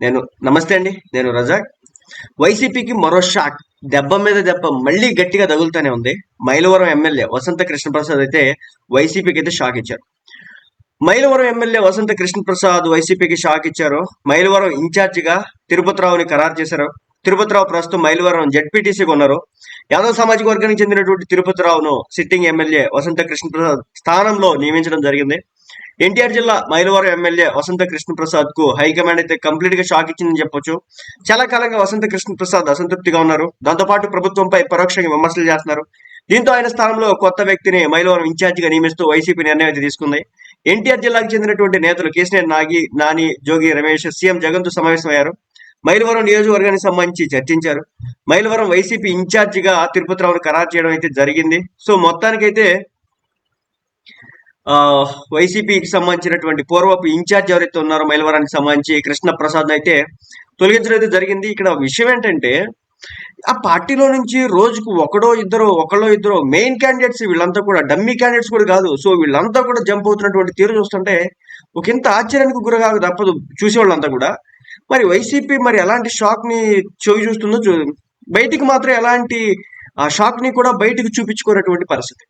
నేను నమస్తే అండి నేను రజాక్. వైసీపీకి మరో షాక్. దెబ్బ మీద దెబ్బ మళ్ళీ గట్టిగా తగులుతూనే ఉంది. మైలవరం ఎమ్మెల్యే వసంత కృష్ణప్రసాద్ అయితే వైసీపీకి అయితే షాక్ ఇచ్చారు. మైలవరం ఎమ్మెల్యే వసంత కృష్ణప్రసాద్ వైసీపీకి షాక్ ఇచ్చారు. మైలవరం ఇన్ఛార్జిగా తిరుపతిరావుని ఖరారు చేశారు. తిరుపతిరావు ప్రస్తుతం మైలవరం జడ్పీటీసీగా ఉన్నారు యాదవ్ సామాజిక వర్గానికి చెందినటువంటి తిరుపతిరావును సిట్టింగ్ ఎమ్మెల్యే వసంత కృష్ణప్రసాద్ స్థానంలో నియమించడం జరిగింది. ఎన్టీఆర్ జిల్లా మైలవరం ఎమ్మెల్యే వసంత కృష్ణప్రసాద్కు హైకమాండ్ అయితే కంప్లీట్గా షాక్ ఇచ్చిందని చెప్పొచ్చు. చాలా కాలంగా వసంత కృష్ణప్రసాద్ అసంతృప్తిగా ఉన్నారు. దాంతోపాటు ప్రభుత్వంపై పరోక్షంగా విమర్శలు చేస్తున్నారు. దీంతో ఆయన స్థానంలో కొత్త వ్యక్తిని మైలవరం ఇన్ఛార్జిగా నియమిస్తూ వైసీపీ నిర్ణయం అయితే తీసుకుంది. ఎన్టీఆర్ జిల్లాకు చెందినటువంటి నేతలు కేసీఆర్ నాగి నాని జోగి రమేష్ సీఎం జగన్తో సమావేశమయ్యారు. మైలవరం నియోజకవర్గానికి సంబంధించి చర్చించారు. మైలవరం వైసీపీ ఇన్ఛార్జిగా తిరుపతిరావును ఖరారు చేయడం అయితే జరిగింది. సో మొత్తానికైతే వైసీపీకి సంబంధించినటువంటి పూర్వపు ఇన్ఛార్జ్ ఎవరైతే ఉన్నారో మైలవరానికి సంబంధించి కృష్ణ ప్రసాద్ అయితే తొలగించడం అయితే జరిగింది. ఇక్కడ విషయం ఏంటంటే ఆ పార్టీలో నుంచి రోజుకు ఒకడో ఇద్దరు ఒకళ్ళో ఇద్దరు మెయిన్ క్యాండిడేట్స్ వీళ్ళంతా కూడా డమ్మీ క్యాండిడేట్స్ కూడా కాదు. సో వీళ్ళంతా కూడా జంప్ అవుతున్నటువంటి తీరు చూస్తుంటే ఒక ఇంత ఆశ్చర్యానికి గురగాక తప్పదు చూసేవాళ్ళంతా కూడా. మరి వైసీపీ మరి ఎలాంటి షాక్ని చెవి చూస్తుందో చూ బయటికి మాత్రం ఎలాంటి ఆ షాక్ని కూడా బయటికి చూపించుకున్నటువంటి పరిస్థితి.